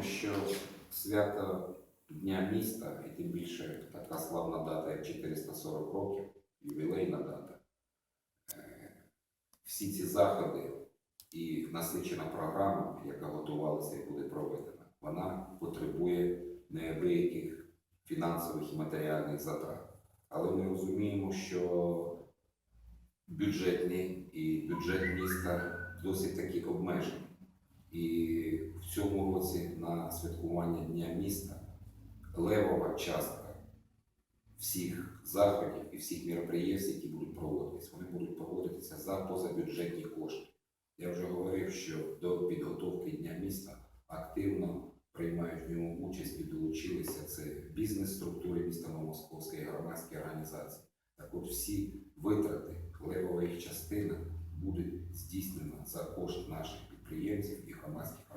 розуміємо, що свято Дня міста, і тим більше така славна дата, як 440 років, ювілейна дата. Е, Всі ці заходи і насичена програма, яка готувалася і буде проведена, вона потребує неабияких фінансових і матеріальних затрат. Але ми розуміємо, що бюджетні і бюджет міста досить таки обмежений. І цьому році на святкування Дня міста левова частка всіх заходів і всіх мероприємств, які будуть проводитися, вони будуть проводитися за позабюджетні кошти. Я вже говорив, що до підготовки Дня міста активно приймають в ньому участь і долучилися це бізнес-структури міста Новомосковська і громадські організації. Так от всі витрати, левова їх частина буде здійснена за кошт наших підприємців і громадських.